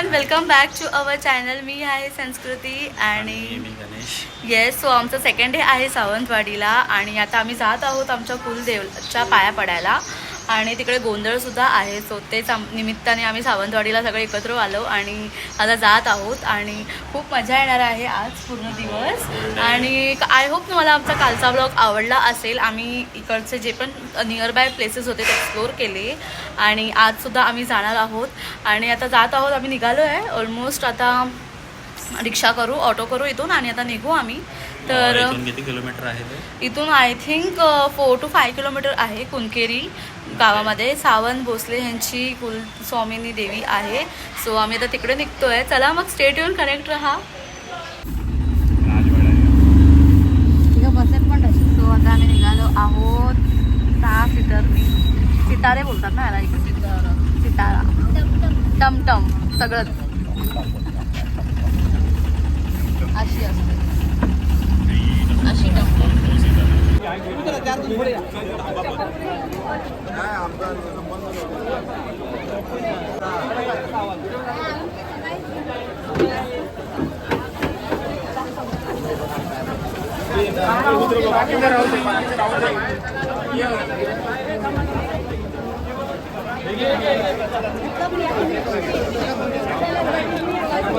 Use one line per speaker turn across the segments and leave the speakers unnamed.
Everyone welcome back to our channel मी आहे संस्कृती आणि yes so आमचं सेकंड डे आहे सावंतवाडीला आणि आता आम्ही जात आहोत आमच्या कुलदेवच्या पाया पडायला. आणि तिकडे गोंधळसुद्धा आहे. सो तेच आम निमित्ताने आम्ही सावंतवाडीला सगळे एकत्र आलो आणि आता जात आहोत आणि खूप मजा येणार आहे आज पूर्ण दिवस. आणि आय होप तुम्हाला आमचा कालचा ब्लॉग आवडला असेल. आम्ही इकडचे जे पण नियर बाय प्लेसेस होते ते एक्सप्लोअर केले आणि आजसुद्धा आम्ही जाणार आहोत. आणि आता जात आहोत आम्ही निघालो आहे ऑलमोस्ट आता रिक्षा करू ऑटो करू इथून आणि आता निघू आम्ही. तर
किती किलोमीटर आहे
इथून I think four to five kilometre आहे कुणकेरी गावामध्ये. सावंत भोसले यांची कुलस्वामिनी देवी आहे. सो आम्ही आता तिकडे निघतोय. चला मग स्टेट येऊन कनेक्ट राहा. सो आता आम्ही निघालो आहोत सहा सीटरनी सितारे बोलतात ना याला इकडे सितारा. टमटम. सगळंच अशी असते. अशी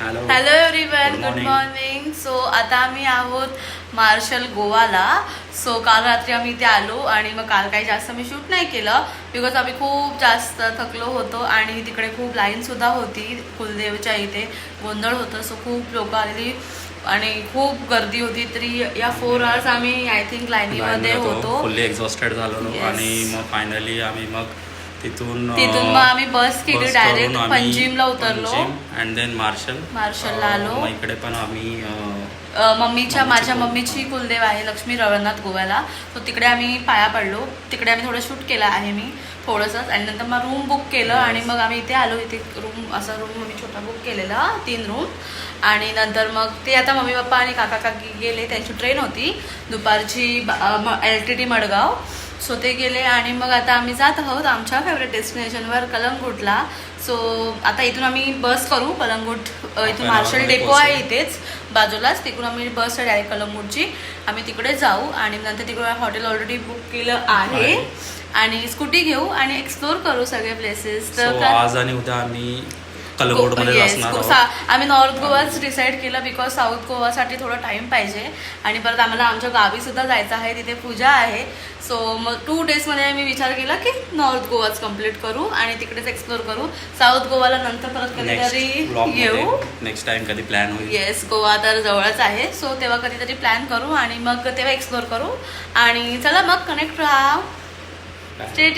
hello
everyone good. Morning so आता आम्ही आहोत मार्शल गोवाला. सो काल रात्री आम्ही इथे आलो आणि मग काल काही जास्त मी शूट नाही केलं बिकॉज आम्ही खूप जास्त थकलो होतो आणि तिकडे खूप लाईनसुद्धा होती. कुलदेवच्या इथे गोंधळ होतं. सो खूप लोक आलेली आणि खूप गर्दी होती. तरी या फोर आवर्स आम्ही आय थिंक लाईनीमध्ये होतो.
फुल्ली एक्झॉस्टेड झालो. आणि मग फायनली आम्ही मग तिथून
तिथून मग आम्ही बस केली डायरेक्ट पंजिमला उतरलो.
अँड देन मार्शल
मार्शलला आलो.
इकडे पण आम्ही
मम्मीच्या
मम्मीची
माझ्या मम्मीची कुलदेव आहे लक्ष्मी रवळनाथ गोव्याला. तो तिकडे आम्ही पाया पडलो. तिकडे आम्ही थोडं शूट केलं आहे मी थोडंसंच आणि नंतर मग रूम बुक केलं. आणि मग आम्ही इथे आलो. इथे रूम असा रूम मी छोटा बुक केलेला तीन रूम आणि नंतर मग ते आता मम्मी पप्पा आणि काका काकी गेले. त्यांची ट्रेन होती. दुपारची L T T Madgaon. So ते गेले आणि मग आता आम्ही जात आहोत आमच्या फेवरेट डेस्टिनेशनवर कलंगूटला. सो आता इथून आम्ही बस करू. कलंगूट इथून मार्शल डेपो आहे. इथेच. बाजूलाच तिकडून आम्ही बस आहे डायरेक्ट कलंगूटची. आम्ही तिकडे जाऊ आणि नंतर तिकडे हॉटेल ऑलरेडी बुक केलं आहे. आणि स्कूटी घेऊ आणि एक्सप्लोर करू सगळे प्लेसेस
so आज आणि उद्या आम्ही कलगोडमध्ये
Yes,
असणार
गो-
आहोत.
सा- आम्ही नॉर्थ गोवाच डिसाईड केलं बिकॉज साऊथ गोवासाठी थोडा टाइम पाहिजे. आणि परत आम्हाला आमच्या गावी सुद्धा जायचं आहे तिथे पूजा आहे. सो मग टू डेजमध्ये आम्ही विचार केला की नॉर्थ गोवाच कंप्लीट करू आणि तिकडेच एक्सप्लोर करू. साऊथ गोवाला नंतर परत कधीतरी येऊ.
नेक्स्ट टाइम कधी प्लॅन होईल.
येस गोवा तर जवळच आहे. सो तेव्हा कधीतरी प्लॅन करू आणि मग तेव्हा एक्सप्लोर करू. आणि चला मग कनेक्ट राहा. स्टेट